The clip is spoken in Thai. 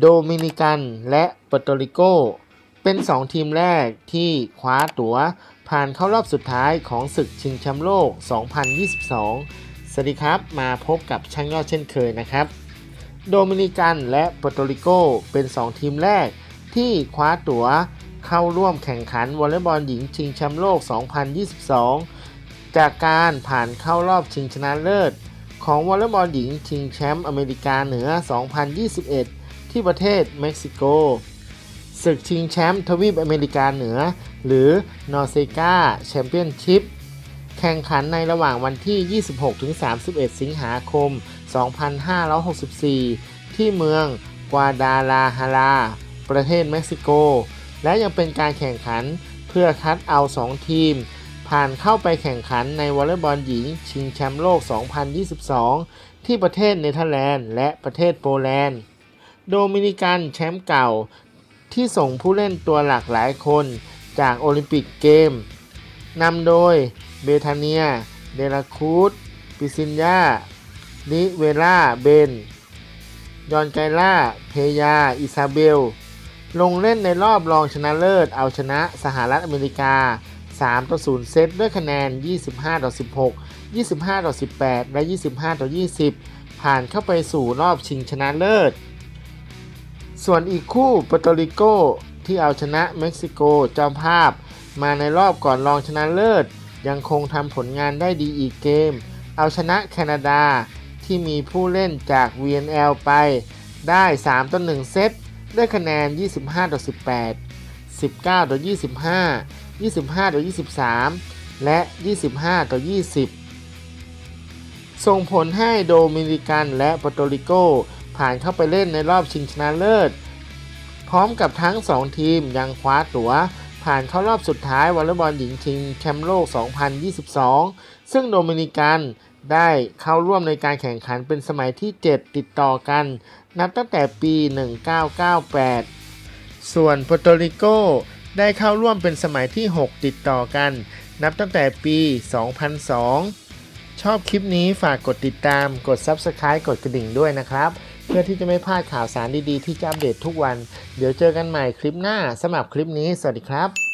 โดมินิกันและเปอร์โตริโก เป็น 2 ทีมแรกที่คว้าตั๋ว ผ่านเข้ารอบสุดท้ายของศึกชิงแชมป์โลก 2022 สวัสดีครับมาพบกับช่างยอดเช่นเคยนะครับ โดมินิกันและเปอร์โตริโก เป็น 2 ทีมแรกที่คว้าตั๋วเข้าร่วมแข่งขันวอลเลย์บอลหญิงชิงแชมป์โลก 2022 จากการผ่านเข้ารอบชิงชนะเลิศ ของวอลเลย์บอลหญิงชิงแชมป์อเมริกาเหนือ 2021 ที่ประเทศเม็กซิโกศึกชิงแชมป์ทวีปอเมริกาเหนือ หรือนอร์เซกาแชมเปี้ยนชิพแข่งขันในระหว่างวันที่ 26-31 สิงหาคม 2564 ที่เมืองกวาดาลาฮารา ประเทศเม็กซิโก และยังเป็นการแข่งขันเพื่อคัดเอา 2 ทีม ผ่านเข้าไปแข่งขันในวอลเลย์บอลหญิง ชิงแชมป์โลก 2022 ที่ประเทศเนเธอร์แลนด์ และประเทศโปแลนด์ โดมินิกันแชมป์เก่า ที่ส่งผู้เล่นตัวหลากหลายคนจากโอลิมปิกเกมนำโดยเบธาเนีย เดลาคูดปิซินยานิเวล่า เบน ยอนไกล่า เพยา อิซาเบล ลงเล่นในรอบรองชนะเลิศ เอาชนะสหรัฐอเมริกา 3 ต่อ 0 เซตด้วยคะแนน 25 ต่อ 16 25 ต่อ 18 และ 25 ต่อ 20 ผ่านเข้าไปสู่รอบชิงชนะเลิศ ส่วนอีกคู่เปอร์โตริโกที่เอาชนะเม็กซิโกเจ้าภาพ มาในรอบก่อนรองชนะเลิศ ยังคงทำผลงานได้ดีอีกเกม เอาชนะแคนาดาที่มีผู้เล่นจาก VNL ไปได้ 3 ต่อ 1 เซต ด้วยคะแนน 25 ต่อ 18 19 ต่อ 25 25 ต่อ 23 และ 25 ต่อ 20 ส่งผลให้โดมินิกันและเปอร์โตริโก ผ่านเข้าไปเล่นในรอบชิงชนะเลิศ พร้อมกับทั้ง 2 ทีมยังคว้าตั๋ว ผ่านเข้ารอบสุดท้ายวอลเลย์บอลหญิงชิงแชมป์โลก 2022 ซึ่งโดมินิกันได้เข้าร่วมในการแข่งขันเป็นสมัยที่ 7 ติดต่อกัน นับตั้งแต่ปี 1998 ส่วนเปรโตริโกได้เข้าร่วมเป็นสมัยที่ 6 ติดต่อกัน นับตั้งแต่ปี 2002 ชอบคลิปนี้ฝากกดติดตาม กด Subscribe กดกระดิ่งด้วยนะครับ พื่อที่จะไม่พลาดข่าวสารดีๆ ที่จะอัปเดตทุกวัน เดี๋ยวเจอกันใหม่คลิปหน้าสำหรับคลิปนี้ สวัสดีครับ